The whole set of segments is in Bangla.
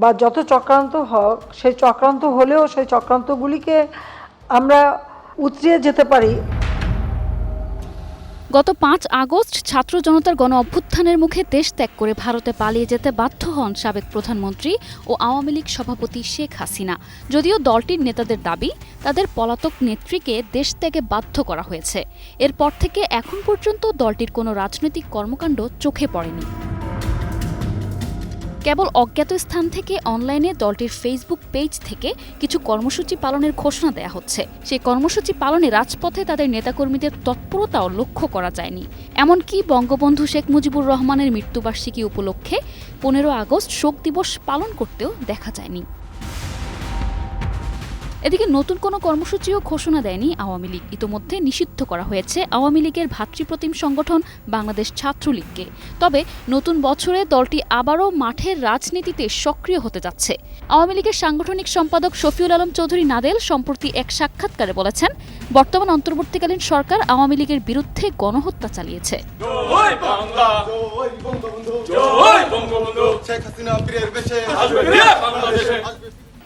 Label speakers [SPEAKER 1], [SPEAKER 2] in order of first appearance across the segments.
[SPEAKER 1] বা যত চক্রান্ত হোক, সেই চক্রান্ত হলেও সেই চক্রান্তগুলিকে আমরা উতরিয়ে যেতে পারি।
[SPEAKER 2] গত পাঁচ আগস্ট ছাত্র জনতার গণ অভ্যুত্থানের মুখে দেশ ত্যাগ করে ভারতে পালিয়ে যেতে বাধ্য হন সাবেক প্রধানমন্ত্রী ও আওয়ামী লীগ সভাপতি শেখ হাসিনা। যদিও দলটির নেতাদের দাবি, তাদের পলাতক নেত্রীকে দেশ ত্যাগে বাধ্য করা হয়েছে। এরপর থেকে এখন পর্যন্ত দলটির কোনো রাজনৈতিক কর্মকাণ্ড চোখে পড়েনি। কেবল অজ্ঞাত স্থান থেকে অনলাইনে দলটির ফেসবুক পেজ থেকে কিছু কর্মসূচি পালনের ঘোষণা দেয়া হচ্ছে। সেই কর্মসূচি পালনে রাজপথে তাদের নেতাকর্মীদের তৎপরতাও লক্ষ্য করা যায়নি। এমনকি বঙ্গবন্ধু শেখ মুজিবুর রহমানের মৃত্যুবার্ষিকী উপলক্ষে পনেরো আগস্ট শোক দিবস পালন করতেও দেখা যায়নি। এদিকে নতুন কোনো কর্মসূচিও ঘোষণা দেয়নি আওয়ামী লীগ। ইতোমধ্যে নিষিদ্ধ করা হয়েছে আওয়ামী লীগের ভাতৃপ্রতিম সংগঠন বাংলাদেশ ছাত্রলীগকে। তবে নতুন বছরে দলটি আবারও মাঠের রাজনীতিতে সক্রিয় হতে যাচ্ছে। আওয়ামী লীগের সাংগঠনিক সম্পাদক শফিউল আলম চৌধুরী নাদেল সম্প্রতি এক সাক্ষাৎকারে বলেছেন বর্তমান অন্তর্বর্তীকালীন সরকার আওয়ামী লীগের বিরুদ্ধে গণহত্যা চালিয়েছে।
[SPEAKER 3] জয় বাংলা!
[SPEAKER 4] জয় বঙ্গবন্ধু!
[SPEAKER 3] জয় বঙ্গবন্ধু!
[SPEAKER 4] শেখ হাসিনা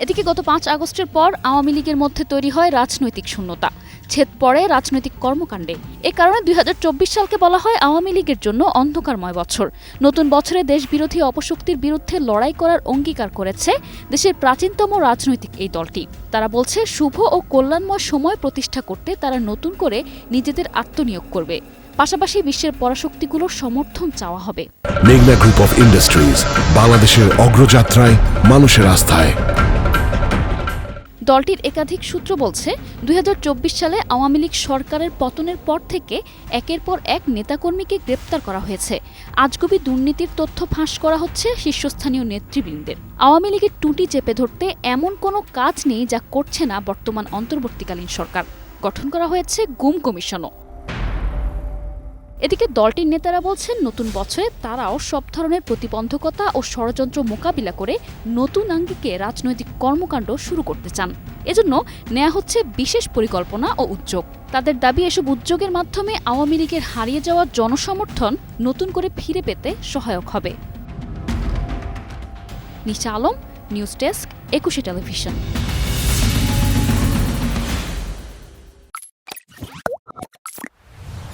[SPEAKER 2] এদিকে গত পাঁচ আগস্টের পর আওয়ামী লীগের মধ্যে তৈরি হয় রাজনৈতিক শূন্যতা। ছেদ পড়ে রাজনৈতিক কর্মকাণ্ডে। এ কারণে দুই হাজার চব্বিশ সালকে বলা হয় আওয়ামী লীগের জন্য অন্ধকারময় বছর। নতুন বছরে দেশবিরোধী অপশক্তির বিরুদ্ধে লড়াই করার অঙ্গীকার করেছে দেশের প্রাচীনতম রাজনৈতিক এই দলটি। তারা বলছে, শুভ ও কল্যাণময় সময় প্রতিষ্ঠা করতে তারা নতুন করে নিজেদের আত্মনিয়োগ করবে। পাশাপাশি বিশ্বের পরাশক্তিগুলোর সমর্থন চাওয়া হবে।
[SPEAKER 5] মেঘনা গ্রুপ অফ ইন্ডাস্ট্রিজ বাংলাদেশের অগ্রযাত্রায় মানুষের আস্থায়।
[SPEAKER 2] দলটির একাধিক সূত্র বলছে, দুই হাজার চব্বিশ সালে আওয়ামী লীগ সরকারের পতনের পর থেকে একের পর এক নেতাকর্মীকে গ্রেপ্তার করা হয়েছে। আজগুবি দুর্নীতির তথ্য ফাঁস করা হচ্ছে শীর্ষস্থানীয় নেতৃবৃন্দের। আওয়ামী লীগের টুটি চেপে ধরতে এমন কোনো কাজ নেই যা করছে না বর্তমান অন্তর্বর্তীকালীন সরকার। গঠন করা হয়েছে গুম কমিশনও। এদিকে দলটির নেতারা বলছেন, নতুন বছরে তারাও সব ধরনের প্রতিবন্ধকতা ও ষড়যন্ত্র মোকাবিলা করে নতুন আঙ্গিকে রাজনৈতিক কর্মকাণ্ড শুরু করতে চান। এজন্য নেওয়া হচ্ছে বিশেষ পরিকল্পনা ও উদ্যোগ। তাদের দাবি, এসব উদ্যোগের মাধ্যমে আওয়ামী লীগের হারিয়ে যাওয়া জনসমর্থন নতুন করে ফিরে পেতে সহায়ক হবে। Nisha Alam, news desk, Ekushey television.